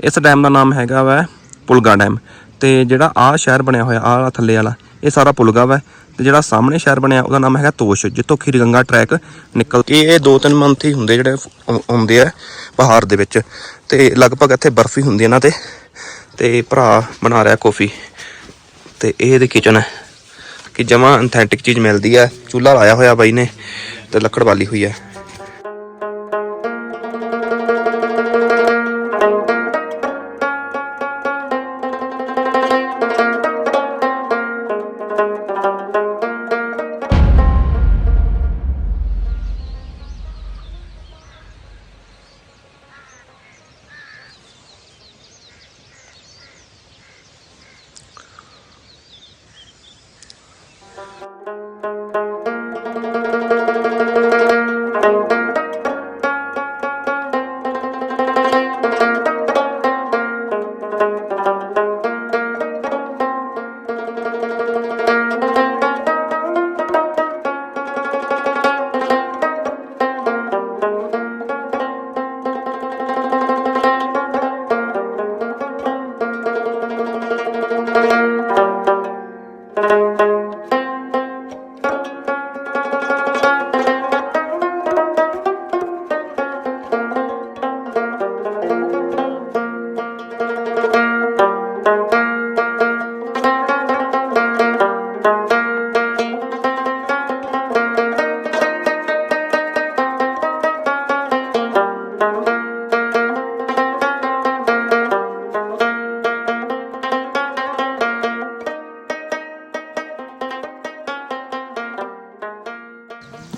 ਇਸ ਡੈਮ ਦਾ ਨਾਮ ਹੈਗਾ ਵਾ ਪੁਲਗਾ ਡੈਮ ਤੇ ਜਿਹੜਾ ਆ ਸ਼ਹਿਰ ਬਣਿਆ ਹੋਇਆ ਆ ਥੱਲੇ ਵਾਲਾ, ਇਹ ਸਾਰਾ ਪੁਲਗਾ ਵਾ ਤੇ ਜਿਹੜਾ ਸਾਹਮਣੇ ਸ਼ਹਿਰ ਬਣਿਆ, ਉਹਦਾ ਨਾਮ ਹੈਗਾ ਤੋਸ਼, ਜਿੱਥੋਂ ਖੀਰ ਗੰਗਾ ਟਰੈਕ ਨਿਕਲ ਕੇ ਇਹ ਦੋ ਤਿੰਨ ਮੰਥ ਹੀ ਹੁੰਦੇ ਜਿਹੜੇ ਆਉਂਦੇ ਆ ਪਹਾੜ ਦੇ ਵਿੱਚ ਤੇ ਲਗਭਗ ਇੱਥੇ ਬਰਫੀ ਹੁੰਦੀ ਇਹਨਾਂ ਤੇ ਤੇ ਭਰਾ ਬਣਾ ਰਿਹਾ ਕੌਫੀ ਤੇ ਇਹ ਇਹਦੀ ਕਿਚਨ ਹੈ ਕਿ ਜਮਾ ਅਥੈਂਟਿਕ ਚੀਜ਼ ਮਿਲਦੀ ਹੈ, ਚੁੱਲ੍ਹਾ ਲਾਇਆ ਹੋਇਆ ਬਾਈ ਨੇ ਤੇ ਲੱਕੜ ਵਾਲੀ ਹੋਈ ਹੈ।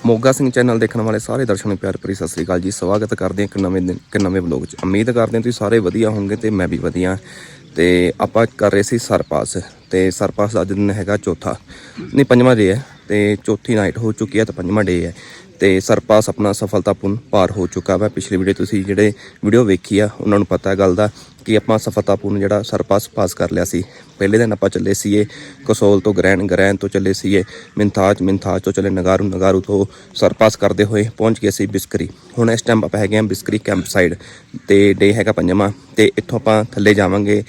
ਮੋਗਾ ਸਿੰਘ ਚੈਨਲ ਦੇਖਣ ਵਾਲੇ ਸਾਰੇ ਦਰਸ਼ਕਾਂ ਨੂੰ ਪਿਆਰ ਭਰੀ ਸਤਿ ਸ੍ਰੀ ਅਕਾਲ ਜੀ। ਸਵਾਗਤ ਕਰਦੇ ਹਾਂ ਇੱਕ ਨਵੇਂ ਦਿਨ ਇੱਕ ਨਵੇਂ ਵਲੌਗ 'ਚ। ਉਮੀਦ ਕਰਦੇ ਹਾਂ ਤੁਸੀਂ ਸਾਰੇ ਵਧੀਆ ਹੋਵੋਗੇ ਤੇ ਮੈਂ ਵੀ ਵਧੀਆ। ਤੇ ਆਪਾਂ ਕਰ ਰਹੇ ਸੀ ਸਰਪਾਸ। ਤੇ ਸਰਪਾਸ ਦਾ ਅੱਜ ਦਿਨ ਹੈਗਾ ਚੌਥਾ। ਨਹੀਂ, ਪੰਜਵਾਂ ਡੇ ਹੈ। ਤੇ ਚੌਥੀ ਨਾਈਟ ਹੋ ਚੁੱਕੀ ਹੈ ਤੇ ਪੰਜਵਾਂ ਡੇ ਹੈ। ਤੇ ਸਰਪਾਸ ਆਪਣਾ ਸਫਲਤਾਪੂਰਨ ਪਾਰ ਹੋ ਚੁੱਕਾ ਵਾ। ਪਿਛਲੀ ਵੀਡੀਓ ਤੁਸੀਂ ਜਿਹੜੇ ਵੀਡੀਓ ਵੇਖੀ ਆ, ਉਹਨਾਂ ਨੂੰ ਪਤਾ ਗੱਲ ਦਾ ਕਿ ਆਪਾਂ ਸਫਲਤਾਪੂਰਨ ਜਿਹੜਾ ਸਰਪਾਸ ਪਾਸ ਕਰ ਲਿਆ ਸੀ। ਪਹਿਲੇ ਦਿਨ ਆਪਾਂ ਚੱਲੇ ਸੀਏ ਕਸੋਲ ਤੋਂ ਗ੍ਰੈਨ ਗ੍ਰੈਨ ਤੋਂ ਚੱਲੇ ਸੀਏ ਮਿੰਥਾਜ ਮਿੰਥਾਜ ਤੋਂ ਚੱਲੇ ਨਗਾਰੂ ਨਗਾਰੂ ਤੋਂ ਸਰਪਾਸ ਕਰਦੇ ਹੋਏ ਪਹੁੰਚ ਗਏ ਸੀ ਬਿਸਕਰੀ। ਹੁਣ ਇਸ ਟਾਈਮ ਆਪਾਂ ਹੈਗੇ ਆ ਬਿਸਕਰੀ ਕੈਂਪ ਸਾਈਡ ਤੇ ਡੇ ਹੈਗਾ ਪੰਜਵਾਂ ਤੇ ਇੱਥੋਂ ਆਪਾਂ ਥੱਲੇ ਜਾਵਾਂਗੇ।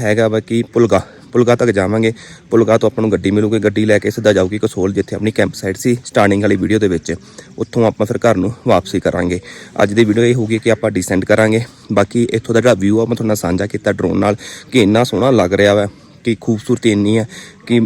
ਹੈਗਾ ਵਾ ਕਿ ਪੁਲਗਾ। ਪੁਲਗਾ ਤੱਕ ਜਾਵਾਂਗੇ। ਪੁਲਗਾ ਤੋਂ ਆਪਾਂ ਨੂੰ ਗੱਡੀ ਮਿਲੂਗੀ। ਗੱਡੀ ਲੈ ਕੇ ਸਿੱਧਾ ਜਾਊਗੀ ਕਸੋਲ, ਜਿੱਥੇ ਆਪਣੀ ਕੈਂਪ ਸਾਈਟ ਸੀ ਸਟਾਰਟਿੰਗ ਵਾਲੀ ਵੀਡੀਓ ਦੇ ਵਿੱਚ। ਉੱਥੋਂ ਆਪਾਂ ਫਿਰ ਘਰ ਨੂੰ ਵਾਪਸੀ ਕਰਾਂਗੇ। ਅੱਜ ਦੀ ਵੀਡੀਓ ਇਹ ਹੋਊਗੀ ਕਿ ਆਪਾਂ ਡਿਸੈਂਡ ਕਰਾਂਗੇ। ਬਾਕੀ ਇੱਥੋਂ ਦਾ ਜਿਹੜਾ ਵਿਊ ਆ, ਮੈਂ ਤੁਹਾਨੂੰ ਸਾਂਝਾ ਕੀਤਾ ਡਰੋਨ ਨਾਲ, ਕਿ ਇੰਨਾ ਸੋਹਣਾ ਲੱਗ ਰਿਹਾ ਵਾ, ਕਿ ਖੂਬਸੂਰਤੀ ਇੰਨੀ ਹੈ ਕਿ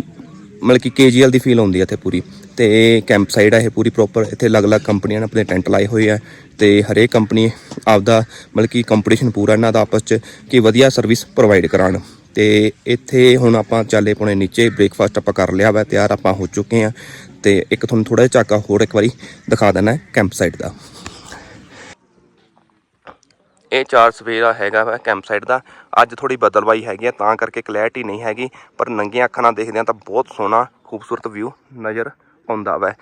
ਮਤਲਬ ਕਿ ਕੇਜੀਐਲ ਦੀ ਫੀਲ ਹੁੰਦੀ ਹੈ ਇੱਥੇ ਪੂਰੀ। ਤੇ ਕੈਂਪ ਸਾਈਡ ਹੈ ਇਹ ਪੂਰੀ ਪ੍ਰੋਪਰ ਇੱਥੇ ਅਲੱਗ-ਅਲੱਗ ਕੰਪਨੀਆਂ ਨੇ ਆਪਣੇ ਟੈਂਟ ਲਾਏ ਹੋਏ ਆ। ਤੇ ਹਰੇਕ ਕੰਪਨੀ ਆਪਦਾ ਮਤਲਬ ਕਿ ਕੰਪੀਟੀਸ਼ਨ ਪੂਰਾ ਇਹਨਾਂ ਦਾ ਆਪਸ ਚ, ਕਿ ਵਧੀਆ ਸਰਵਿਸ ਪ੍ਰੋਵਾਈਡ ਕਰਾਉਣ। ਤੇ ਇੱਥੇ ਹੁਣ ਆਪਾਂ ਚੱਲੇ ਪੁਣੇ ਨੀਚੇ ਬ੍ਰੇਕਫਾਸਟ ਆਪਾਂ ਕਰ ਲਿਆ ਵਾ, ਤਿਆਰ ਆਪਾਂ ਹੋ ਚੁੱਕੇ ਆ ਤੇ ਇੱਕ ਤੁਹਾਨੂੰ ਥੋੜਾ ਜਿਹਾ ਝਾਕਾ ਹੋਰ ਇੱਕ ਵਾਰੀ ਦਿਖਾ ਦੇਣਾ ਕੈਂਪ ਸਾਈਟ ਦਾ। ਇਹ ਚਾਰ ਸਵੇਰਾ ਹੈਗਾ ਵਾ ਕੈਂਪ ਸਾਈਟ ਦਾ। ਅੱਜ ਥੋੜੀ ਬਦਲਵਾਈ ਹੈਗੀ ਆ, ਤਾਂ ਕਰਕੇ ਕਲੈਰਿਟੀ ਨਹੀਂ ਹੈਗੀ, ਪਰ ਨੰਗੀਆਂ ਅੱਖਾਂ ਨਾਲ ਦੇਖਦੇ ਆ ਤਾਂ ਬਹੁਤ ਸੋਹਣਾ, ਖੂਬਸੂਰਤ ਵਿਊ ਨਜ਼ਰ ਆਉਂਦਾ ਵੈ।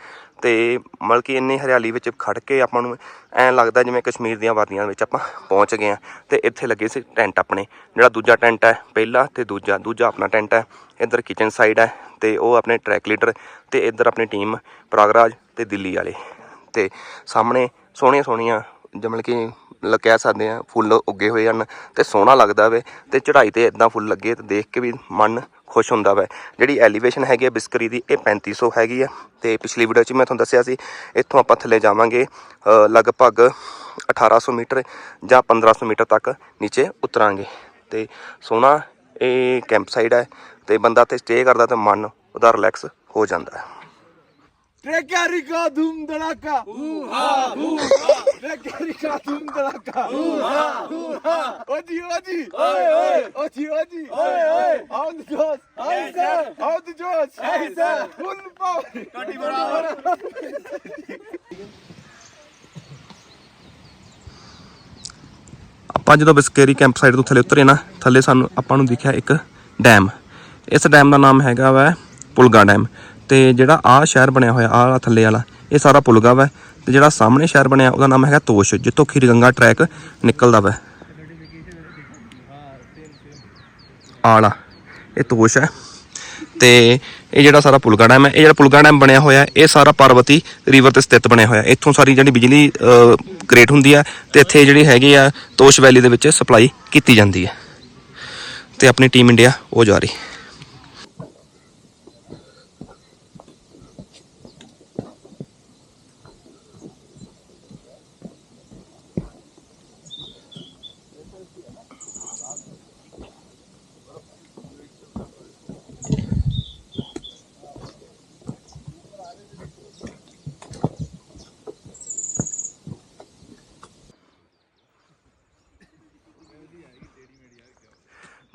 ਤੇ ਮਤਲਬ ਕਿ ਇੰਨੀ ਹਰਿਆਲੀ ਵਿੱਚ ਖੜ ਕੇ ਆਪਾਂ ਨੂੰ ਐਂ ਲੱਗਦਾ ਜਿਵੇਂ ਕਸ਼ਮੀਰ ਦੀਆਂ ਵਾਦੀਆਂ ਵਿੱਚ ਆਪਾਂ ਪਹੁੰਚ ਗਏ ਆ। ਤੇ ਇੱਥੇ ਲੱਗੇ ਸੀ ਟੈਂਟ ਆਪਣੇ, ਜਿਹੜਾ ਦੂਜਾ ਟੈਂਟ ਹੈ ਪਹਿਲਾ ਤੇ ਦੂਜਾ ਦੂਜਾ ਆਪਣਾ ਟੈਂਟ ਹੈ, ਇੱਧਰ ਕਿਚਨ ਸਾਈਡ ਹੈ ਤੇ ਉਹ ਆਪਣੇ ਟਰੈਕ ਲੀਡਰ ਤੇ ਇੱਧਰ ਆਪਣੀ ਟੀਮ ਪ੍ਰਾਗਰਾਜ ਤੇ ਦਿੱਲੀ ਵਾਲੇ। ਤੇ ਸਾਹਮਣੇ ਸੋਹਣੀਆਂ ਸੋਹਣੀਆਂ ਜਮਲ ਕਿ ਕਹਿ ਸਕਦੇ ਆ, ਫੁੱਲ ਉੱਗੇ ਹੋਏ ਹਨ ਤੇ ਸੋਹਣਾ ਲੱਗਦਾ ਵੇ ਤੇ ਚੜ੍ਹਾਈ ਤੇ ਇਦਾਂ ਫੁੱਲ ਲੱਗੇ ਤੇ ਦੇਖ ਕੇ ਵੀ ਮਨ ਖੁਸ਼ ਹੁੰਦਾ ਵੈ। ਜਿਹੜੀ ਐਲੀਵੇਸ਼ਨ ਹੈਗੀ ਹੈ ਬਿਸਕਰੀ ਦੀ ਇਹ 3500 ਹੈਗੀ ਹੈ ਤੇ ਪਿਛਲੀ ਵੀਡੀਓ 'ਚ ਮੈਂ ਤੁਹਾਨੂੰ ਦੱਸਿਆ ਸੀ ਇੱਥੋਂ ਆਪਾਂ ਥੱਲੇ ਜਾਵਾਂਗੇ ਅ, ਲਗਭਗ 1800 ਮੀਟਰ ਜਾਂ 1500 ਮੀਟਰ ਤੱਕ ਨੀਚੇ ਉਤਰਾਂਗੇ। ਤੇ ਸੋਹਣਾ ਇਹ ਕੈਂਪ ਸਾਈਡ ਹੈ ਤੇ ਬੰਦਾ ਤੇ ਸਟੇ ਕਰਦਾ ਤਾਂ ਮਨ ਉਹਦਾ ਰਿਲੈਕਸ ਹੋ ਜਾਂਦਾ। ਹੈ ट्रैकारी का धूम धड़ाका ट्रैकारी का धूम धड़ाका ओ जी ओ जी ओ जी ओ जी आओ द जोश आओ द जोश फुल पावर कटी बराबर ਆਪਾਂ ਜਦੋਂ ਬਿਸਕੇਰੀ ਕੈਂਪ ਸਾਈਡ ਤੋਂ ਥੱਲੇ ਉਤਰੇ ਨਾ ਥੱਲੇ ਸਾਨੂੰ ਆਪਾਂ ਨੂੰ ਦਿਖਿਆ ਇੱਕ ਡੈਮ ਇਸ ਡੈਮ ਦਾ ਨਾਮ ਹੈਗਾ ਵਾ ਪੁਲਗਾ ਡੈਮ ਤੇ ਜਿਹੜਾ ਆ ਸ਼ਹਿਰ ਬਣਿਆ ਹੋਇਆ ਆ ਥੱਲੇ ਵਾਲਾ, ਇਹ ਸਾਰਾ ਪੁਲਗਾ ਵਾ। ਤੇ ਜਿਹੜਾ ਸਾਹਮਣੇ ਸ਼ਹਿਰ ਬਣਿਆ, ਉਹਦਾ ਨਾਮ ਹੈਗਾ ਤੋਸ਼, ਜਿੱਥੋਂ ਖੀਰ ਗੰਗਾ ਟਰੈਕ ਨਿਕਲਦਾ ਵਾ। ਆਲਾ ਇਹ ਤੋਸ਼ ਹੈ। ਤੇ ਇਹ ਜਿਹੜਾ ਸਾਰਾ ਪੁਲਗਾ ਡੈਮ ਹੈ, ਇਹ ਜਿਹੜਾ ਪੁਲਗਾ ਡੈਮ ਬਣਿਆ ਹੋਇਆ, ਇਹ ਸਾਰਾ ਪਾਰਵਤੀ ਰਿਵਰ ਤੇ ਸਥਿਤ ਬਣਿਆ ਹੋਇਆ। ਇੱਥੋਂ ਸਾਰੀ ਜਿਹੜੀ ਬਿਜਲੀ ਕ੍ਰੀਏਟ ਹੁੰਦੀ ਹੈ ਤੇ ਇੱਥੇ ਜਿਹੜੀ ਹੈਗੀ ਆ, ਤੋਸ਼ ਵੈਲੀ ਦੇ ਵਿੱਚ ਸਪਲਾਈ ਕੀਤੀ ਜਾਂਦੀ ਹੈ ਤੇ ਆਪਣੀ ਟੀਮ ਇੰਡੀਆ ਉਹ ਜਾ ਰਹੀ।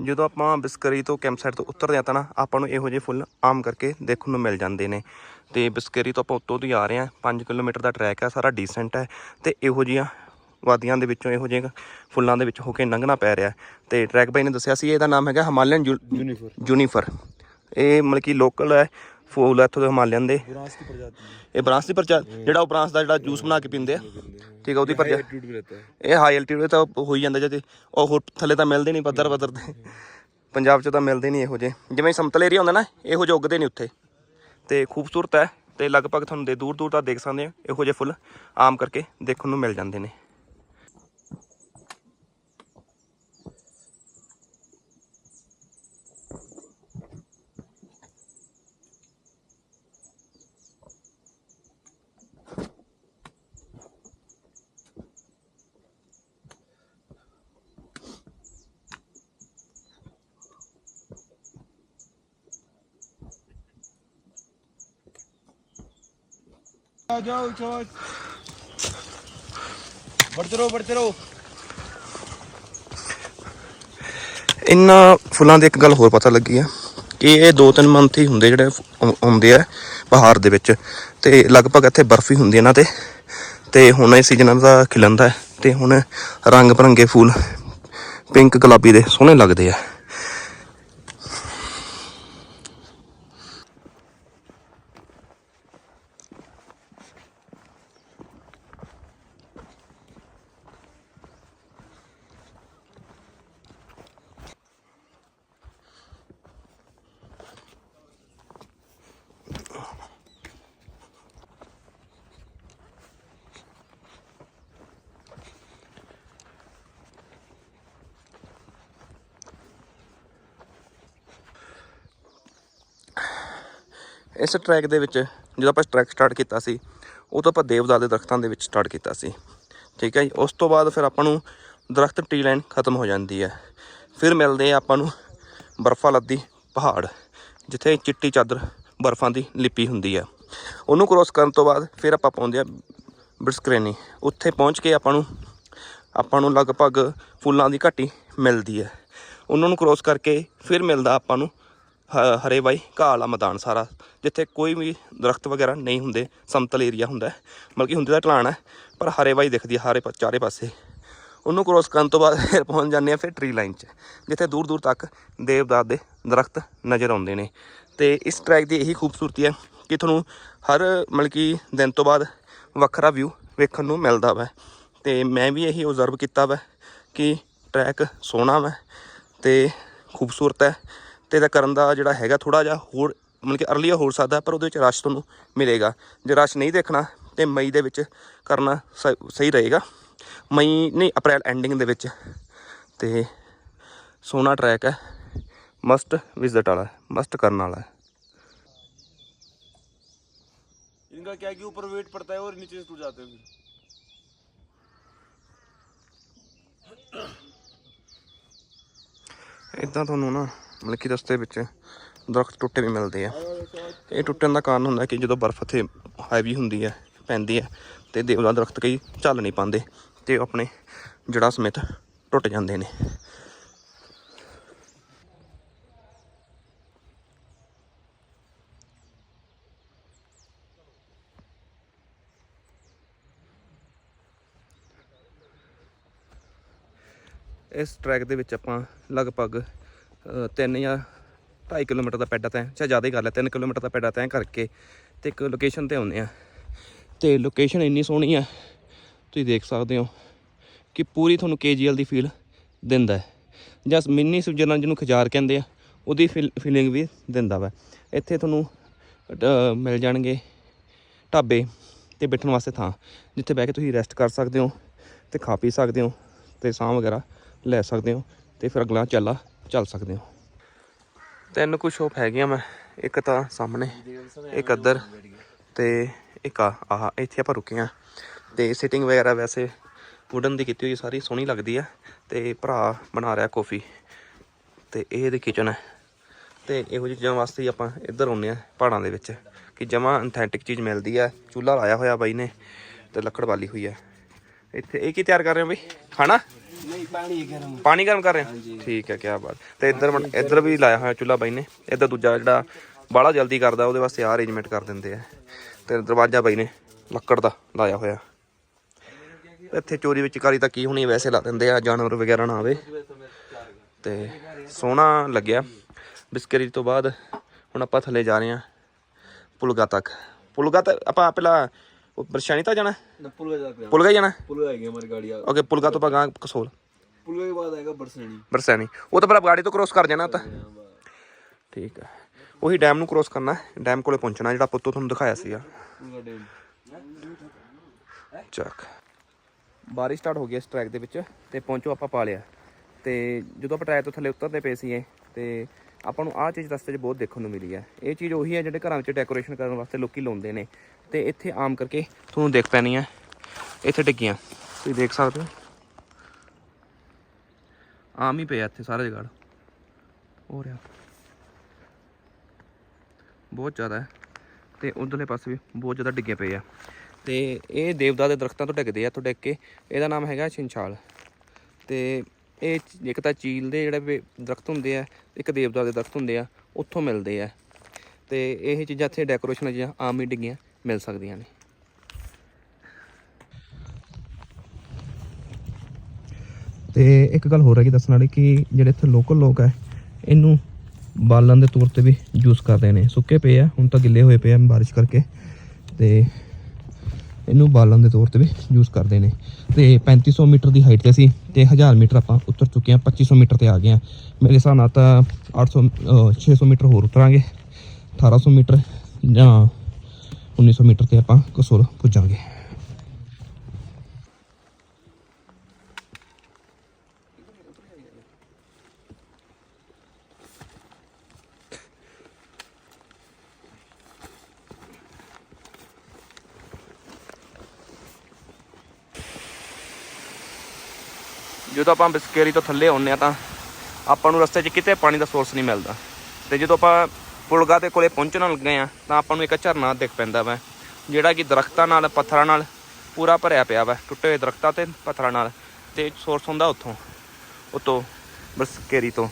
ਜਦੋਂ ਆਪਾਂ ਬਿਸਕਰੀ ਤੋਂ ਕੈਂਪ ਸਾਈਟ ਤੋਂ ਉਤਰਦੇ ਆ ਤਾਂ ਨਾ ਆਪਾਂ ਨੂੰ ਇਹੋ ਜਿਹੇ ਫੁੱਲ ਆਮ ਕਰਕੇ ਦੇਖਣ ਨੂੰ ਮਿਲ ਜਾਂਦੇ ਨੇ। ਤੇ ਬਿਸਕਰੀ ਤੋਂ ਆਪਾਂ ਉੱਤੋਂ ਦੀ ਆ ਰਹੇ ਆ 5 ਕਿਲੋਮੀਟਰ ਦਾ ਟਰੈਕ ਹੈ ਸਾਰਾ ਡੀਸੈਂਟ ਹੈ ਤੇ ਇਹੋ ਜਿਹੀਆਂ ਵਾਦੀਆਂ ਦੇ ਵਿੱਚੋਂ ਇਹੋ ਜਿਹੇ ਫੁੱਲਾਂ ਦੇ ਵਿੱਚ ਹੋ ਕੇ ਲੰਘਣਾ ਪੈ ਰਿਹਾ। ਤੇ ਟਰੈਕ ਬਾਈ ਨੇ ਦੱਸਿਆ ਸੀ ਇਹਦਾ ਨਾਮ ਹੈਗਾ ਹਿਮਾਲਯਨ ਜੂਨੀਫਰ ਜੂਨੀਫਰ ਇਹ ਮਤਲਬ ਕਿ ਲੋਕਲ ਹੈ। ਫੁੱਲ ਹੈ ਇੱਥੋਂ ਦੇ ਹਿਮਾਲਯਨ ਦੇ फ्रांस की प्रजाति है ਇਹ ਬਰਾਂਸ ਦੀ ਪਰਚਾ ਜਿਹੜਾ ਉਹ ਬਰਾਂਸ ਦਾ ਜਿਹੜਾ ਜੂਸ ਬਣਾ ਕੇ ਪੀਂਦੇ ਆ ਠੀਕ ਆ ਉਹਦੀ ਪਰਚਾ एटीट्यूड भी रहता है ਇਹ ਹਾਈ ਐਲਟੀਟਿਊਡ ਤਾਂ ਹੋ ਹੀ ਜਾਂਦਾ ਜਦ ਉਹ ਹੋਰ ਥੱਲੇ ਤਾਂ ਮਿਲਦੇ ਨਹੀਂ ਪੱਧਰ ਪੱਧਰ ਤੇ ਪੰਜਾਬ 'ਚ ਤਾਂ ਮਿਲਦੇ ਨਹੀਂ ਇਹੋ ਜਿਹੇ ਜਿਵੇਂ ਸਮਤਲ ਏਰੀਆ ਹੁੰਦਾ ਨਾ ਇਹੋ ਜਿਹੇ ਉੱਗਦੇ ਨਹੀਂ ਉੱਥੇ ਤੇ ਖੂਬਸੂਰਤ ਹੈ ਤੇ ਲਗਭਗ ਤੁਹਾਨੂੰ ਦੇ ਦੂਰ ਦੂਰ ਤੱਕ ਦੇਖ ਸਕਦੇ ਹੋ ਇਹੋ ਜਿਹੇ ਫੁੱਲ ਆਮ ਕਰਕੇ ਦੇਖਣ ਨੂੰ ਮਿਲ ਜਾਂਦੇ ਨੇ आ जाओ चौथ बढ़ते रहो बढ़ते रहो ਇਹਨਾਂ ਫੁੱਲਾਂ ਦੀ ਇੱਕ ਗੱਲ ਹੋਰ ਪਤਾ ਲੱਗੀ ਆ ਕਿ ਇਹ 2-3 ਮੰਥ ਹੀ ਹੁੰਦੇ ਜਿਹੜੇ ਆਉ- ਆਉਂਦੇ ਆ ਪਹਾੜ ਦੇ ਵਿੱਚ ਤੇ ਲਗਭਗ ਇੱਥੇ ਬਰਫ਼ ਹੀ ਹੁੰਦੀ ਹੈ ਇਹਨਾਂ ਤੇ ਤੇ ਹੁਣ ਇਹ ਸੀਜ਼ਨ ਦਾ ਖਿਲਣ ਦਾ ਹੈ ਤੇ ਹੁਣ ਰੰਗ ਬਰੰਗੇ ਫੁੱਲ ਪਿੰਕ ਗੁਲਾਬੀ ਦੇ ਸੋਹਣੇ ਲੱਗਦੇ ਆ ਇਸ ਟਰੈਕ ਦੇ ਵਿੱਚ ਜਦੋਂ ਆਪਾਂ ਟਰੈਕ ਸਟਾਰਟ ਕੀਤਾ ਸੀ, ਉਹ ਤੋਂ ਆਪਾਂ ਦੇਵਦਾਰ ਦੇ ਦਰਖਤਾਂ ਦੇ ਵਿੱਚ ਸਟਾਰਟ ਕੀਤਾ ਸੀ। ਠੀਕ ਹੈ ਜੀ? ਉਸ ਤੋਂ ਬਾਅਦ ਫਿਰ ਆਪਾਂ ਨੂੰ ਦਰਖਤ ਟੀ ਲਾਈਨ ਖਤਮ ਹੋ ਜਾਂਦੀ ਹੈ। ਫਿਰ ਮਿਲਦੇ ਆ ਆਪਾਂ ਨੂੰ ਬਰਫਾਂ ਲੱਦੀ ਪਹਾੜ, ਜਿੱਥੇ ਚਿੱਟੀ ਚਾਦਰ ਬਰਫਾਂ ਦੀ ਲਿਪੀ ਹੁੰਦੀ ਹੈ। ਉਹਨੂੰ ਕ੍ਰੋਸ ਕਰਨ ਤੋਂ ਬਾਅਦ ਫਿਰ ਆਪਾਂ ਪਹੁੰਚਦੇ ਆ ਬ੍ਰਿਸਕਰੇਨੀ। ਉੱਥੇ ਪਹੁੰਚ ਕੇ ਆਪਾਂ ਨੂੰ ਆਪਾਂ ਨੂੰ ਲਗਭਗ ਫੁੱਲਾਂ ਦੀ ਘਾਟੀ ਮਿਲਦੀ ਹੈ। ਉਹਨਾਂ ਨੂੰ ਕ੍ਰੋਸ ਕਰਕੇ ਫਿਰ ਮਿਲਦਾ ਆਪਾਂ ਨੂੰ ਹਰੇ ਬਾਈ ਘਾਹ ਵਾਲਾ ਮੈਦਾਨ ਸਾਰਾ, ਜਿੱਥੇ ਕੋਈ ਵੀ ਦਰਖਤ ਵਗੈਰਾ ਨਹੀਂ ਹੁੰਦੇ, ਸਮਤਲ ਏਰੀਆ ਹੁੰਦਾ ਹੈ। ਬਲਕਿ ਹੁੰਦੇ ਤਾਂ ਢਲਾਣ ਹੈ, ਪਰ ਹਰੇ ਬਾਈ ਦਿਖਦੀ ਹੈ ਹਰੇ ਪਾ- ਚਾਰੇ ਪਾਸੇ। ਉਹਨੂੰ ਕ੍ਰੋਸ ਕਰਨ ਤੋਂ ਬਾਅਦ ਫਿਰ ਪਹੁੰਚ ਜਾਂਦੇ ਆ ਫਿਰ ਟਰੀ ਲਾਈਨ 'ਚ, ਜਿੱਥੇ ਦੂਰ ਦੂਰ ਤੱਕ ਦੇਵਦਾਰ ਦੇ ਦਰਖਤ ਨਜ਼ਰ ਆਉਂਦੇ ਨੇ। ਤੇ ਇਸ ਟਰੈਕ ਦੀ ਇਹੀ ਖੂਬਸੂਰਤੀ ਹੈ ਕਿ ਤੁਹਾਨੂੰ ਹਰ, ਮਤਲਬ ਕਿ ਦਿਨ ਤੋਂ ਬਾਅਦ ਵੱਖਰਾ ਵਿਊ ਵੇਖਣ ਨੂੰ ਮਿਲਦਾ ਵਾ। ਤੇ ਮੈਂ ਵੀ ਇਹੀ ਓਬਜ਼ਰਵ ਕੀਤਾ ਵਾ ਕਿ ਟਰੈਕ ਸੋਹਣਾ ਵਾ ਤੇ ਖੂਬਸੂਰਤ ਹੈ। ਤੇ ਇਹਦਾ ਕਰਨ ਦਾ ਜਿਹੜਾ ਹੈਗਾ ਥੋੜਾ ਜਿਹਾ ਹੋਰ ਮਤਲਬ ਕਿ ਅਰਲੀਆ ਹੋ ਸਕਦਾ ਪਰ ਉਹਦੇ ਵਿੱਚ ਰਸ਼ ਤੁਹਾਨੂੰ ਮਿਲੇਗਾ ਜੇ ਰਸ਼ ਨਹੀਂ ਦੇਖਣਾ ਤੇ ਮਈ ਦੇ ਵਿੱਚ ਕਰਨਾ ਸ- ਸਹੀ ਰਹੇਗਾ ਮਈ ਨਹੀਂ ਅਪ੍ਰੈਲ ਐਂਡਿੰਗ ਦੇ ਵਿੱਚ ਤੇ ਸੋਹਣਾ ਟਰੈਕ ਹੈ ਮਸਟ ਵਿਜ਼ਿਟ ਵਾਲਾ ਮਸਟ ਕਰਨ ਵਾਲਾ ਹੈ इनका क्या है कि ऊपर वेट पड़ता है और नीचे से टूट जाते हैं फिर ਇਦਾਂ ਤੁਹਾਨੂੰ ਨਾ ਮਤਲਬ ਕਿ ਰਸਤੇ ਵਿੱਚ ਦਰਖਤ ਟੁੱਟੇ ਵੀ ਮਿਲਦੇ ਆ। ਇਹ ਟੁੱਟਣ ਦਾ ਕਾਰਨ ਹੁੰਦਾ ਕਿ ਜਦੋਂ ਬਰਫ਼ ਇੱਥੇ ਹੈਵੀ ਹੁੰਦੀ ਹੈ, ਪੈਂਦੀ ਹੈ ਤੇ ਦੇਵਦਾਰ ਦਰਖਤ ਕਈ ਝੱਲ ਨਹੀਂ ਪਾਉਂਦੇ ਤੇ ਉਹ ਆਪਣੇ ਜੜ੍ਹਾਂ ਸਮੇਤ ਟੁੱਟ ਜਾਂਦੇ ਨੇ। ਇਸ ਟਰੈਕ ਦੇ ਵਿੱਚ ਆਪਾਂ ਲਗਭਗ 3 ਜਾਂ 2.5 ਕਿਲੋਮੀਟਰ ਦਾ ਪੈਡਾ ਤੈਅ ਚਾਹੇ ਜ਼ਿਆਦਾ ਹੀ ਕਰ ਲਿਆ 3 ਕਿਲੋਮੀਟਰ ਦਾ ਪੈਡਾ ਤੈਅ ਕਰਕੇ ਤੇ ਇੱਕ ਲੋਕੇਸ਼ਨ ਤੇ ਆਉਂਦੇ ਆ ਤੇ ਲੋਕੇਸ਼ਨ ਇੰਨੀ ਸੋਹਣੀ ਆ, ਤੁਸੀਂ ਦੇਖ ਸਕਦੇ ਹੋ ਕਿ ਪੂਰੀ ਤੁਹਾਨੂੰ KGL ਦੀ ਫੀਲ ਦਿੰਦਾ ਹੈ। ਜਾਂ ਮਿੰਨੀ ਸਵਿਟਜ਼ਰਲੈਂਡ ਜਿਹਨੂੰ ਖਜਾਰ ਕਹਿੰਦੇ ਆ, ਉਹਦੀ ਫੀਲਿੰਗ ਵੀ ਦਿੰਦਾ ਵਾ। ਇੱਥੇ ਤੁਹਾਨੂੰ ਮਿਲ ਜਾਣਗੇ ਢਾਬੇ ਤੇ ਬੈਠਣ ਵਾਸਤੇ ਥਾਂ, ਜਿੱਥੇ ਬਹਿ ਕੇ ਤੁਸੀਂ ਰੈਸਟ ਕਰ ਸਕਦੇ ਹੋ ਤੇ ਖਾ ਪੀ ਸਕਦੇ ਹੋ ਤੇ ਸਾਹ ਵਗੈਰਾ ਲੈ ਸਕਦੇ ਹੋ ਤੇ ਫਿਰ ਅਗਲਾ ਚੱਲਾ ਚੱਲ ਸਕਦੇ ਹੋ। ਤਿੰਨ ਕੁ ਸ਼ੋਪ ਹੈਗੀਆਂ ਮੈਂ, ਇੱਕ ਤਾਂ ਸਾਹਮਣੇ, ਇੱਕ ਅੱਧਰ ਤੇ ਇੱਕ ਆ, ਆਹ, ਇੱਥੇ ਆਪਾਂ ਰੁਕੇ ਆ ਤੇ ਸਿਟਿੰਗ ਵਗੈਰਾ ਵੈਸੇ ਵੁਡਨ ਦੀ ਕੀਤੀ ਹੋਈ ਸਾਰੀ ਸੋਹਣੀ ਲੱਗਦੀ ਆ। ਤੇ ਭਰਾ ਬਣਾ ਰਿਹਾ ਕੌਫੀ ਤੇ ਇਹ ਇਹਦੀ ਕਿਚਨ ਹੈ ਤੇ ਇਹੋ ਜਿਹੀ ਚੀਜ਼ਾਂ ਵਾਸਤੇ ਆਪਾਂ ਇੱਧਰ ਆਉਂਦੇ ਆ ਪਹਾੜਾਂ ਦੇ ਵਿੱਚ, ਕਿ ਜਮਾ ਅਥੈਂਟਿਕ ਚੀਜ਼ ਮਿਲਦੀ ਆ। ਚੁੱਲ੍ਹਾ ਲਾਇਆ ਹੋਇਆ ਬਾਈ ਨੇ ਤੇ ਲੱਕੜ ਬਾਲੀ ਹੋਈ ਆ। ਇੱਥੇ, ਇਹ ਕੀ ਤਿਆਰ ਕਰ ਰਹੇ ਹੋ ਬਈ? ਖਾਣਾ? ਨਹੀਂ ਪਾਣੀ ਗਰਮ ਪਾਣੀ ਗਰਮ ਕਰ ਰਹੇ ਹੋ? ਠੀਕ ਹੈ ਕੀ ਬਾਤ। ਤੇ ਇੱਧਰ ਇੱਧਰ ਵੀ ਲਾਇਆ ਹੋਇਆ ਚੁੱਲ੍ਹਾ ਬਾਈ ਨੇ। ਇੱਧਰ ਦੂਜਾ ਜਿਹੜਾ ਬਾਹਲਾ ਜਲਦੀ ਕਰਦਾ ਉਹਦੇ ਵਾਸਤੇ ਆਹ ਅਰੇਂਜਮੈਂਟ ਕਰ ਦਿੰਦੇ ਆ। ਤੇ ਦਰਵਾਜ਼ਾ ਬਾਈ ਨੇ ਲੱਕੜ ਦਾ ਲਾਇਆ ਹੋਇਆ। ਇੱਥੇ ਚੋਰੀ ਵਿੱਚ ਕਾਰੀ ਤਾਂ ਕੀ ਹੋਣੀ ਵੈਸੇ ਲਾ ਦਿੰਦੇ ਆ ਜਾਨਵਰ ਵਗੈਰਾ ਨਾ ਆਵੇ। ਤੇ ਸੋਹਣਾ ਲੱਗਿਆ। ਬਿਸਕਰੀ ਤੋਂ ਬਾਅਦ ਹੁਣ ਆਪਾਂ ਥੱਲੇ ਜਾ ਰਹੇ ਆ ਪੁਲਗਾ ਤੱਕ। ਪੁਲਗਾ ਤੱਕ ਆਪਾਂ ਪਹਿਲਾਂ ਉਹ ਬਰਸ਼ਾਨੀ ਤੱਕ ਜਾਣਾ ਨਾ ਪੁਲਵੇ ਜਾ ਕੇ ਪੁਲਗਾ ਹੀ ਜਾਣਾ ਪੁਲਵੇ ਆਏਗੀ ਹਮਾਰੀ गाड़ी आ ਓਕੇ ਪੁਲਗਾ ਤੋਂ ਆਪਾਂ ਗਾਂ ਕਸੋਲ पुलवे के बाद आएगा बरसनी ਬਰਸਾਨੀ ਉਹ ਤਾਂ ਪਰ ਗਾੜੀ ਤੋਂ ਕ੍ਰੋਸ ਕਰ ਜਾਣਾ ਉਹ ਤਾਂ ਠੀਕ ਹੈ ਉਹੀ ਡੈਮ ਨੂੰ ਕ੍ਰੋਸ ਕਰਨਾ ਡੈਮ ਕੋਲੇ ਪਹੁੰਚਣਾ ਜਿਹੜਾ ਪੁੱਤੋ ਤੁਹਾਨੂੰ ਦਿਖਾਇਆ ਸੀਗਾ पुलवा डैम ਚੱਕ ਬਾਰਿਸ਼ ਸਟਾਰਟ ਹੋ ਗਈ ਇਸ ਟਰੈਕ ਦੇ ਵਿੱਚ ਤੇ ਪਹੁੰਚੋ ਆਪਾਂ ਪਾ ਲਿਆ ਤੇ ਜਦੋਂ ਆਪਾਂ ਟਰੈਕ ਤੋਂ ਥੱਲੇ ਉਤਰਦੇ ਪਏ ਸੀਗੇ ਤੇ ਆਪਾਂ ਨੂੰ ਆਹ ਚੀਜ਼ ਰਸਤੇ 'ਚ ਬਹੁਤ ਦੇਖਣ ਨੂੰ ਮਿਲੀ ਹੈ ਇਹ ਚੀਜ਼ ਉਹੀ ਹੈ ਜਿਹੜੇ ਘਰਾਂ ਵਿੱਚ ਡੈਕੋਰੇਸ਼ਨ ਕਰਨ ਵਾਸਤੇ ਲੋਕੀ ਲਾਉਂਦੇ ਨੇ ਤੇ ਇੱਥੇ ਆਮ ਕਰਕੇ ਤੁਹਾਨੂੰ ਦੇਖ ਪੈਣੀ ਹੈ ਇੱਥੇ ਡਿੱਗੀਆਂ। ਤੁਸੀਂ ਦੇਖ ਸਕਦੇ ਹੋ। ਆਮ ਹੀ ਪਿਆ ਇੱਥੇ ਸਾਰੇ ਜਗ੍ਹਾ ਹੋ ਰਿਹਾ। ਬਹੁਤ ਜ਼ਿਆਦਾ ਹੈ। ਤੇ ਉਧਰਲੇ ਪਾਸੇ ਵੀ ਬਹੁਤ ਜ਼ਿਆਦਾ ਡਿੱਗੇ ਪਏ ਆ। ਤੇ ਇਹ ਦੇਵਦਾ ਦੇ ਦਰਖਤਾਂ ਤੋਂ ਡਿੱਗਦੇ ਆ ਤੋਂ ਡਿੱਗ ਕੇ। ਇਹਦਾ ਨਾਮ ਹੈਗਾ ਛਿੰਛਾਲ। ਤੇ ਇਹ ਇੱਕ ਤਾਂ ਚੀਲ ਦੇ ਜਿਹੜੇ ਵੇ- ਦਰਖਤ ਹੁੰਦੇ ਆ, ਇੱਕ ਦੇਵਦਾ ਦੇ ਦਰਖਤ ਹੁੰਦੇ ਆ, ਉੱਥੋਂ ਮਿਲਦੇ ਆ। ਤੇ ਇਹ ਚੀਜ਼ਾਂ ਇੱਥੇ ਡੈਕੋਰੇਸ਼ਨ ਜਿਹੀਆਂ ਆਮ ਹੀ ਡਿੱਗੀਆਂ। ਮਿਲ ਸਕਦੀਆਂ ਨੇ। ਤੇ ਇੱਕ ਗੱਲ ਹੋਰ ਹੈਗੀ ਦੱਸਣ ਵਾਲੀ ਕਿ ਜਿਹੜੇ ਇੱਥੇ ਲੋਕਲ ਲੋਕ ਹੈ, ਇਹਨੂੰ ਬਾਲਣ ਦੇ ਤੌਰ ਤੇ ਵੀ ਯੂਜ਼ ਕਰਦੇ ਨੇ। ਸੁੱਕੇ ਪਏ ਆ, ਹੁਣ ਤਾਂ ਗਿੱਲੇ ਹੋਏ ਪਏ ਆ ਬਾਰਿਸ਼ ਕਰਕੇ। ਤੇ ਇਹਨੂੰ ਬਾਲਣ ਦੇ ਤੌਰ ਤੇ ਵੀ ਯੂਜ਼ ਕਰਦੇ ਨੇ। ਤੇ 3500 ਮੀਟਰ ਦੀ ਹਾਈਟ ਤੇ ਸੀ ਤੇ 1000 ਮੀਟਰ ਆਪਾਂ ਉਤਰ ਚੁੱਕੇ ਆ 2500 ਮੀਟਰ ਤੇ ਆ ਗਏ ਆ ਮੇਰੇ ਹਿਸਾਬ ਨਾਲ ਤਾਂ 800 ਅਹ 600 ਮੀਟਰ ਹੋਰ ਉਤਰਾਂਗੇ। 1800 ਮੀਟਰ ਜਾਂ 1900 ਮੀਟਰ ਤੇ ਆਪਾਂ ਕਸੂਰ ਪੁੱਜਾਂਗੇ। ਜਦੋਂ ਆਪਾਂ ਬਿਸਕੇਰੀ ਤੋਂ ਥੱਲੇ ਆਉਂਦੇ ਆ ਤਾਂ ਆਪਾਂ ਨੂੰ ਰਸਤੇ 'ਚ ਕਿਤੇ ਪਾਣੀ ਦਾ ਸੋਰਸ ਨਹੀਂ ਮਿਲਦਾ। ਤੇ ਜਦੋਂ ਆਪਾਂ ਪੁਲਗਾ ਦੇ ਕੋਲੇ ਪਹੁੰਚਣ ਲੱਗੇ ਆ, ਤਾਂ ਆਪਾਂ ਨੂੰ ਇੱਕ ਝਰਨਾ ਦਿਖ ਪੈਂਦਾ ਵਾ, ਜਿਹੜਾ ਕਿ ਦਰਖਤਾਂ ਨਾਲ, ਪੱਥਰਾਂ ਨਾਲ ਪੂਰਾ ਭਰਿਆ ਪਿਆ ਵਾ, ਟੁੱਟੇ ਹੋਏ ਦਰਖਤਾਂ ਤੇ ਪੱਥਰਾਂ ਨਾਲ ਤੇ ਸੋਰਸ ਹੁੰਦਾ ਉੱਥੋਂ, ਉਤੋਂ ਬਿਸਕੇਰੀ ਤੋਂ।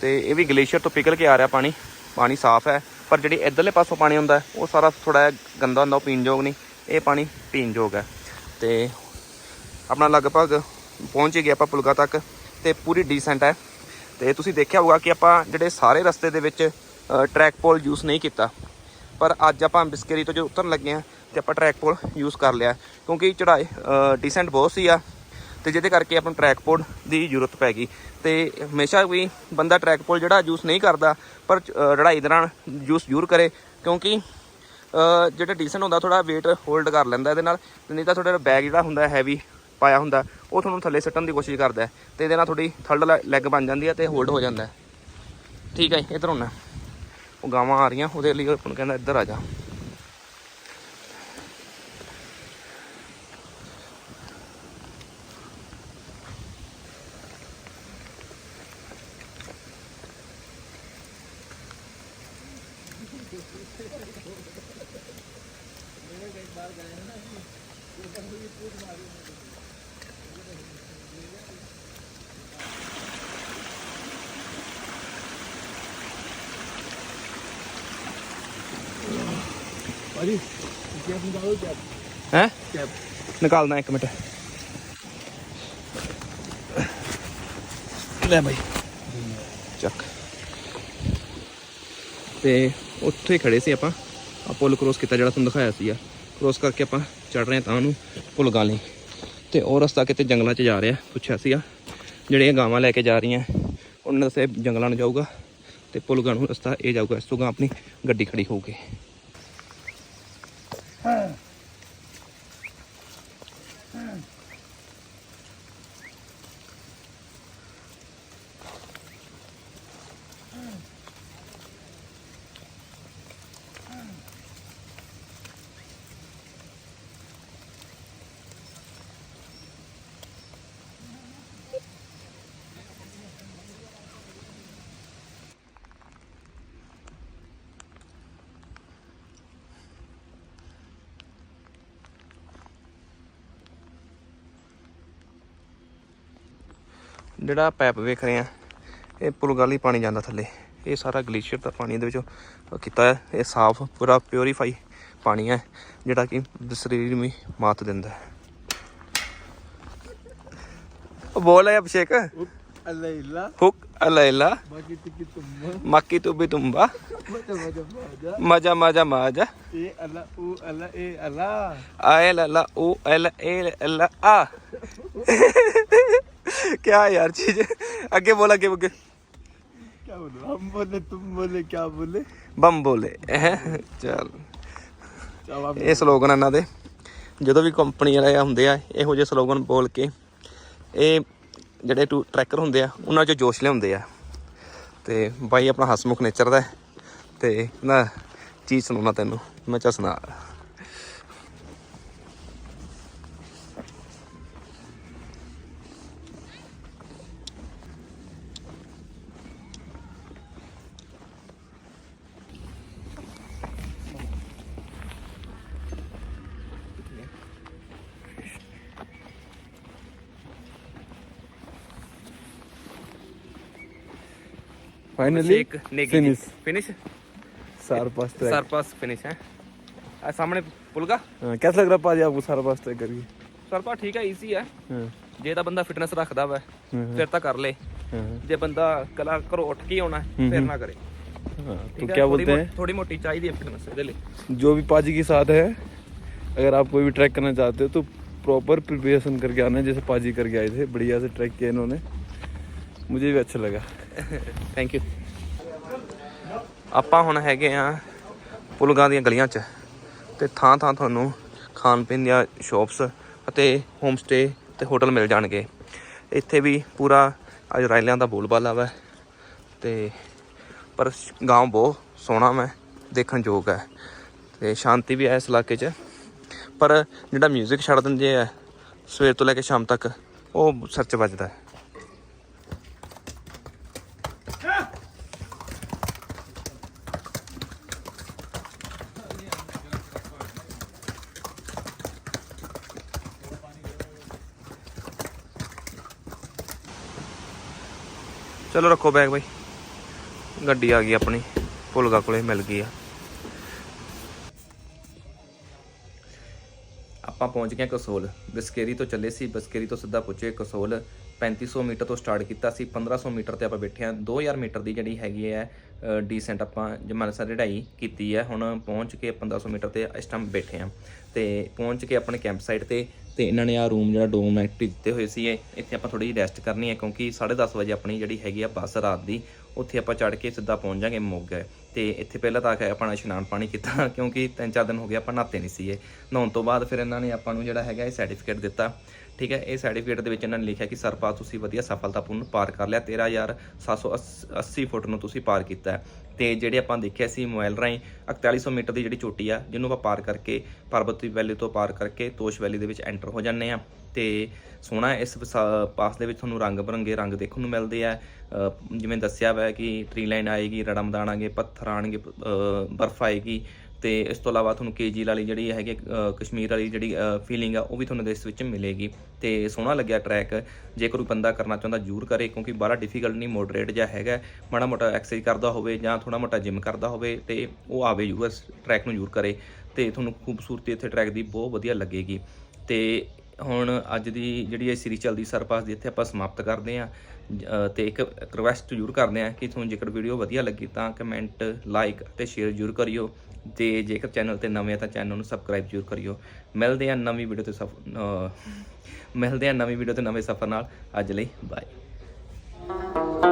ਤੇ ਇਹ ਵੀ ਗਲੇਸ਼ੀਅਰ ਤੋਂ ਪਿਘਲ ਕੇ ਆ ਰਿਹਾ ਪਾਣੀ ਪਾਣੀ ਸਾਫ਼ ਹੈ, ਪਰ ਜਿਹੜੀ ਇਧਰਲੇ ਪਾਸੋਂ ਪਾਣੀ ਹੁੰਦਾ, ਉਹ ਸਾਰਾ ਥੋੜਾ ਜਿਹਾ ਗੰਦਾ ਹੁੰਦਾ, ਉਹ ਪੀਣ ਯੋਗ ਨਹੀਂ, ਇਹ ਪਾਣੀ ਪੀਣ ਯੋਗ ਹੈ। ਤੇ ਆਪਣਾ ਲਗਭਗ ਪਹੁੰਚ ਹੀ ਗਏ ਆਪਾਂ ਪੁਲਗਾ ਤੱਕ, ਤੇ ਪੂਰੀ ਡੀਸੈਂਟ ਹੈ। ਤੇ ਤੁਸੀਂ ਦੇਖਿਆ ਹੋਊਗਾ ਕਿ ਆਪਾਂ ਜਿਹੜੇ ਸਾਰੇ ਰਸਤੇ ਦੇ ਵਿੱਚ ਟਰੈਕ ਪੋਲ ਯੂਜ਼ ਨਹੀਂ ਕੀਤਾ। ਪਰ ਅੱਜ ਆਪਾਂ ਬਿਸਕਰੀ ਤੋਂ ਜੋ ਉਤਰਨ ਲੱਗੇ ਆ ਤੇ ਆਪਾਂ ਟਰੈਕ ਪੋਲ ਯੂਜ਼ ਕਰ ਲਿਆ। ਕਿਉਂਕਿ ਚੜਾਈ ਡੀਸੈਂਟ ਬਹੁਤ ਸੀ ਆ ਤੇ ਜਿਹਦੇ ਕਰਕੇ ਆਪਾਂ ਨੂੰ ਟਰੈਕ ਪੋਲ ਦੀ ਜ਼ਰੂਰਤ ਪੈ ਗਈ। ਤੇ ਹਮੇਸ਼ਾ ਵੀ ਬੰਦਾ ਟਰੈਕ ਪੋਲ ਜਿਹੜਾ ਯੂਜ਼ ਨਹੀਂ ਕਰਦਾ ਪਰ ਲੜਾਈ ਚੜਾਈ ਦੌਰਾਨ ਯੂਜ਼ ਜ਼ਰੂਰ ਕਰੇ। ਕਿਉਂਕਿ ਜਿਹੜਾ ਡੀਸੈਂਟ ਹੁੰਦਾ ਥੋੜਾ weight ਹੋਲਡ ਕਰ ਲੈਂਦਾ ਇਹਦੇ ਨਾਲ ਤੇ ਨਹੀਂ ਤਾਂ ਤੁਹਾਡਾ ਬੈਗ ਜਿਹੜਾ ਹੁੰਦਾ ਹੈਵੀ ਪਾਇਆ ਹੁੰਦਾ ਉਹ ਤੁਹਾਨੂੰ ਥੱਲੇ ਸੱਟਣ ਦੀ ਕੋਸ਼ਿਸ਼ ਕਰਦਾ ਹੈ। ਤੇ ਇਹਦੇ ਨਾਲ ਥੋੜੀ ਥਰਡ ਲੈਗ ਬਣ ਜਾਂਦੀ ਹੈ ਤੇ ਹੋਲਡ ਹੋ ਜਾਂਦਾ ਠੀਕ ਹੈ ਜੀ, ਇੱਧਰ ਉਹ ਗਾਵਾਂ ਆ ਰਹੀਆਂ ਉਹਦੇ ਲਈ ਆਪਾਂ ਨੂੰ ਕਹਿੰਦਾ ਇੱਧਰ ਆ ਜਾ। ਅਜੀ ਇੱਕ ਮਿੰਟ। ਲੈ ਭਾਈ ਚੱਕ। ਤੇ ਉੱਥੇ ਖੜੇ ਸੀ ਆਪਾਂ। ਆ ਪੁਲ ਕ੍ਰੋਸ ਕੀਤਾ ਜਿਹੜਾ ਤੁਹਾਨੂੰ ਦਿਖਾਇਆ ਸੀ ਆ ਕ੍ਰੋਸ ਕਰਕੇ ਆਪਾਂ ਚੜ ਰਹੇ ਹਾਂ ਤਾਂ ਉਹਨੂੰ ਪੁਲ ਗਾਲੀ। ਤੇ ਉਹ ਰਸਤਾ ਕਿਤੇ ਜੰਗਲਾਂ 'ਚ ਜਾ ਰਿਹਾ ਪੁੱਛਿਆ ਸੀਗਾ। ਜਿਹੜੀਆਂ ਗਾਵਾਂ ਲੈ ਕੇ ਜਾ ਰਹੀਆਂ ਉਹਨਾਂ ਦਾ ਸੇ ਜੰਗਲਾਂ ਨੂੰ ਜਾਊਗਾ ਤੇ ਪੁਲ ਗਾਂ ਨੂੰ ਰਸਤਾ ਇਹ ਜਾਊਗਾ। ਇਸ ਤੋਂ ਗਾਂ ਆਪਣੀ ਗੱਡੀ ਖੜੀ ਹੋਊਗੀ। ਜਿਹੜਾ ਪੈਪ ਵੇਖ ਰਹੇ ਆ ਇਹ ਪੁਲਗਾਲੀ ਪਾਣੀ ਜਾਂਦਾ ਥੱਲੇ ਇਹ ਸਾਰਾ ਗਲੇਸ਼ੀਅਰ ਦਾ ਪਾਣੀ ਦੇ ਵਿੱਚੋਂ ਕੀਤਾ ਹੈ ਇਹ ਸਾਫ਼ ਪੂਰਾ ਪਿਉਰੀਫਾਈ ਪਾਣੀ ਹੈ ਜਿਹੜਾ ਕਿ ਸਰੀਰ ਨੂੰ ਵੀ ਮਾਤ ਦਿੰਦਾ ਹੈ ਉਹ ਬੋਲ ਹੈ ਅਭਿਸ਼ੇਕ. ਹੁਕ ਅਲੈਲਾ. ਮੱਕੀ ਤੋਂ ਵੀ ਤੁੰਬਾ Macam macam aja. ਮਜਾ ਮਜਾ ਮਾਜਾ E Allah u Allah e Allah. ਆਏ ਲਾ ਓ ਐਲ ਏ ਲ ਆ क्या यार चीज आगे बोला आगे आगे क्या बोले हम बोले तुम बोले क्या बोले ਬੰਮ ਬੋਲੇ ਚਲ जवाब ਇਹ ਸਲੋਗਨ ਇਹਨਾਂ ਦੇ ਜਦੋਂ ਵੀ ਕੰਪਨੀ ਵਾਲੇ ਹੁੰਦੇ ਆ ਇਹੋ ਜਿਹੇ ਸਲੋਗਨ ਬੋਲ ਕੇ ਇਹ ਜਿਹੜੇ ਟੂ ਟਰੈਕਰ ਹੁੰਦੇ ਆ ਉਹਨਾਂ 'ਚ ਜੋਸ਼ ਲਿਆਉਂਦੇ ਆ ਤੇ ਬਾਈ ਆਪਣਾ ਹਸਮੁਖ ਨੇਚਰ ਦਾ ਹੈ ਤੇ ਨਾ ਚੀਜ਼ ਸੁਣਾਉਣਾ ਤੈਨੂੰ ਮੈਂ ਚਾ ਸੁਣਾ फाइनली finish. ਫਿਨਿਸ਼ सार पास ट्रैक ਸਰਪਾਸ ਫਿਨਿਸ਼ ਹੈ ਆ ਸਾਹਮਣੇ ਪੁਲਗਾ हाँ, कैसा लग रहा है पाजी आपको सारा पास ट्रैक करके ਸਰਪਾ ਠੀਕ ਹੈ ਈਜ਼ੀ ਹੈ हाँ, ਜੇ ਤਾਂ ਬੰਦਾ ਫਿਟਨੈਸ ਰੱਖਦਾ ਵਾ हाँ, ਫਿਰ ਤਾਂ ਕਰ ਲੇ हाँ, ਜੇ ਬੰਦਾ ਕਲਾ ਘਰੋਂ ਉੱਠ ਕੇ ਹੀ ਆਉਣਾ ਹੈ, ਫਿਰ ਨਾ ਕਰੇ हाँ, तो ਠੀਕ ਹੈ? क्या ਥੋੜੀ बोलते ਮੋ- हैं ਥੋੜੀ ਮੋਟੀ ਚਾਹੀਦੀ ਹੈ ਫਿਟਨੈਸ ਇਹਦੇ ਲਈ जो भी पाजी के साथ है अगर आप कोई भी ट्रैक करना चाहते हो तो प्रॉपर प्रिपरेशन करके आना है जैसे पाजी करके आए थे बढ़िया से ट्रैक किया इन्होंने मुझे भी अच्छा लगा। ਥੈਂਕ ਯੂ ਆਪਾਂ ਹੁਣ ਹੈਗੇ ਆ ਪੁਲਗਾਂ ਦੀਆਂ ਗਲੀਆਂ 'ਚ ਤੇ ਥਾਂ ਥਾਂ ਤੁਹਾਨੂੰ ਖਾਣ ਪੀਣ ਦੀਆਂ ਸ਼ਾਪਸ ਅਤੇ ਹੋਮ ਸਟੇ ਤੇ ਹੋਟਲ ਮਿਲ ਜਾਣਗੇ ਇੱਥੇ ਵੀ ਪੂਰਾ ਅੱਜ ਰਾਇਲਿਆਂ ਦਾ ਬੋਲਬਾਲਾ ਵਾ ਤੇ ਪਰ ਗਾਉਂ ਬਹੁਤ ਸੋਹਣਾ ਮੈਂ ਦੇਖਣ ਯੋਗ ਹੈ ਤੇ ਸ਼ਾਂਤੀ ਵੀ ਹੈ ਇਸ ਇਲਾਕੇ 'ਚ ਪਰ ਜਿਹੜਾ 뮤직 ਛੱਡ ਦਿੰਦੇ ਆ ਸਵੇਰ ਤੋਂ ਲੈ ਕੇ ਸ਼ਾਮ ਤੱਕ ਉਹ ਸਰਚ ਵੱਜਦਾ ਚਲੋ ਬੈਗ ਬਾਈ। ਗੱਡੀ ਆ ਗਈ ਆਪਣੀ ਪੁਲਗਾ ਕੋਲੇ ਮਿਲ ਗਈ ਆ। ਆਪਾਂ ਪਹੁੰਚ ਗਏ ਕਸੋਲ। ਬਸਕੇਰੀ ਤੋਂ ਚੱਲੇ ਸੀ, ਬਸਕੇਰੀ ਤੋਂ ਸਿੱਧਾ ਪੁੱਜੇ ਕਸੋਲ। 3500 ਮੀਟਰ ਤੋਂ ਸਟਾਰਟ ਕੀਤਾ ਸੀ 1500 ਮੀਟਰ ਤੇ ਆਪਾਂ ਬੈਠੇ ਆ 2000 ਮੀਟਰ ਦੀ ਜਿਹੜੀ ਹੈਗੀ ਹੈ ਡੀਸੈਂਟ ਆਪਾਂ ਜਮਾਨਸਾ ਚੜਾਈ ਕੀਤੀ ਹੈ। ਹੁਣ ਪਹੁੰਚ ਕੇ 1500 ਮੀਟਰ ਤੇ ਇਸ ਟਾਈਮ ਬੈਠੇ ਆ ਤੇ ਪਹੁੰਚ ਕੇ ਆਪਣੇ ਕੈਂਪ ਸਾਈਟ ਤੇ ਤੇ ਇਹਨਾਂ ਨੇ ਆ ਰੂਮ ਜਿਹੜਾ ਡੋਮ ਐਕਟਿਵ ਦਿੱਤੇ ਹੋਏ ਸੀ ਇੱਥੇ ਆਪਾਂ ਥੋੜੀ ਜਿਹੀ ਰੈਸਟ ਕਰਨੀ ਹੈ, ਕਿਉਂਕਿ 10:30 ਵਜੇ ਆਪਣੀ ਜਿਹੜੀ ਹੈਗੀ ਆ ਬੱਸ ਰਾਤ ਦੀ, ਉੱਥੇ ਆਪਾਂ ਚੜ ਕੇ ਸਿੱਧਾ ਪਹੁੰਚ ਜਾਾਂਗੇ ਮੋਗੇ। ਤੇ ਇੱਥੇ ਪਹਿਲਾਂ ਤਾਂ ਆ ਕੇ ਆਪਣਾ ਇਸ਼ਨਾਨ ਪਾਣੀ ਕੀਤਾ, ਕਿਉਂਕਿ ਤਿੰਨ ਚਾਰ ਦਿਨ ਹੋ ਗਏ ਆਪਾਂ ਨਹਾਤੇ ਨਹੀਂ ਸੀਗੇ। ਨਹਾਉਣ ਤੋਂ ਬਾਅਦ ਫਿਰ ਇਹਨਾਂ ਨੇ ਆਪਾਂ ਨੂੰ ਜਿਹੜਾ ਹੈਗਾ ਇਹ ਸਰਟੀਫਿਕੇਟ ਦਿੱਤਾ। ਠੀਕ ਹੈ, ਇਹ ਸਰਟੀਫਿਕੇਟ ਦੇ ਵਿੱਚ ਇਹਨਾਂ ਨੇ ਲਿਖਿਆ ਕਿ ਸਰਪਾਸ ਤੁਸੀਂ ਵਧੀਆ ਸਫਲਤਾਪੂਰਨ ਪਾਰ ਕਰ ਲਿਆ। 13780 ਫੁੱਟ ਨੂੰ ਤੁਸੀਂ ਪਾਰ ਕੀਤਾ। ਤੇ ਜਿਹੜੇ ਆਪਾਂ ਦੇਖਿਆ ਸੀ ਮੋਬਾਈਲ ਰਾਹੀਂ 4100 ਮੀਟਰ ਦੀ ਜਿਹੜੀ ਚੋਟੀ ਆ, ਜਿਹਨੂੰ ਆਪਾਂ ਪਾਰ ਕਰਕੇ ਪਰਬਤੀ ਵੈਲੀ ਤੋਂ ਪਾਰ ਕਰਕੇ ਤੋਸ਼ ਵੈਲੀ ਦੇ ਵਿੱਚ ਐਂਟਰ ਹੋ ਜਾਂਦੇ ਆ ਤੇ ਸੋਹਣਾ ਇਸ ਵਸਾ- ਪਾਸ ਦੇ ਵਿੱਚ ਤੁਹਾਨੂੰ ਰੰਗ ਬਰੰਗੇ ਰੰਗ ਦੇਖਣ ਨੂੰ ਮਿਲਦੇ ਆ। ਜਿਵੇਂ ਦੱਸਿਆ ਹੋਇਆ ਕਿ ਟ੍ਰੀ ਲਾਈਨ ਆਏਗੀ ਰੜਮਦਾਨ ਆਣਗੇ, ਪੱਥਰ ਆਣਗੇ ਬਰਫ਼ ਆਏਗੀ। ਤੇ ਇਸ ਤੋਂ ਇਲਾਵਾ ਤੁਹਾਨੂੰ ਕੇਜੀ ਵਾਲੀ ਜਿਹੜੀ ਹੈਗੀ ਕਸ਼ਮੀਰ ਵਾਲੀ ਜਿਹੜੀ ਫੀਲਿੰਗ ਆ, ਉਹ ਵੀ ਤੁਹਾਨੂੰ ਇਸ ਵਿੱਚ ਮਿਲੇਗੀ। ਤੇ ਸੋਹਣਾ ਲੱਗਿਆ ਟਰੈਕ ਜੇ ਕੋਈ ਬੰਦਾ ਕਰਨਾ ਚਾਹੁੰਦਾ ਜ਼ਰੂਰ ਕਰੇ, ਕਿਉਂਕਿ ਬਾਹਲਾ ਡਿਫਿਕਲਟ ਨਹੀਂ ਮੋਡਰੇਟ ਜਿਹਾ ਹੈਗਾ। ਮਾੜਾ ਮੋਟਾ ਐਕਸਰਸਾਈਜ਼ ਕਰਦਾ ਹੋਵੇ ਜਾਂ ਥੋੜਾ ਮੋਟਾ ਜਿਮ ਕਰਦਾ ਹੋਵੇ ਤੇ ਉਹ ਆਵੇ ਜ਼ਰੂਰ ਇਸ ਟਰੈਕ ਨੂੰ ਜ਼ਰੂਰ ਕਰੇ। ਤੇ ਤੁਹਾਨੂੰ ਖੂਬਸੂਰਤੀ ਇੱਥੇ ਟਰੈਕ ਦੀ ਬਹੁਤ ਵਧੀਆ ਲੱਗੇਗੀ। ਤੇ ਹੁਣ ਅੱਜ ਦੀ ਜਿਹੜੀ ਇਹ ਸੀਰੀਜ਼ ਚੱਲਦੀ ਸਰਪਾਸ ਦੀ ਇੱਥੇ ਆਪਾਂ ਸਮਾਪਤ ਕਰਦੇ ਹਾਂ। ਅ, ਤੇ ਇੱਕ ਰਿਕਵੈਸਟ ਜ਼ਰੂਰ ਕਰਦੇ ਹਾਂ ਕਿ ਤੁਹਾਨੂੰ ਜੇਕਰ ਵੀਡੀਓ ਵਧੀਆ ਲੱਗੀ ਤਾਂ ਕਮੈਂਟ ਲਾਈਕ ਅਤੇ ਸ਼ੇਅਰ ਜ਼ਰੂਰ ਕਰਿਓ। ਤੇ ਜੇਕਰ ਚੈਨਲ ਤੇ ਨਵੇਂ ਆ ਤਾਂ ਚੈਨਲ ਨੂੰ ਸਬਸਕ੍ਰਾਈਬ ਜ਼ਰੂਰ ਕਰਿਓ। ਮਿਲਦੇ ਹਾਂ ਨਵੀਂ ਵੀਡੀਓ ਤੇ ਸਫ ਮਿਲਦੇ ਹਾਂ ਨਵੀਂ ਵੀਡੀਓ ਤੇ ਨਵੇਂ ਸਫ਼ਰ ਨਾਲ। ਅੱਜ ਲਈ ਬਾਏ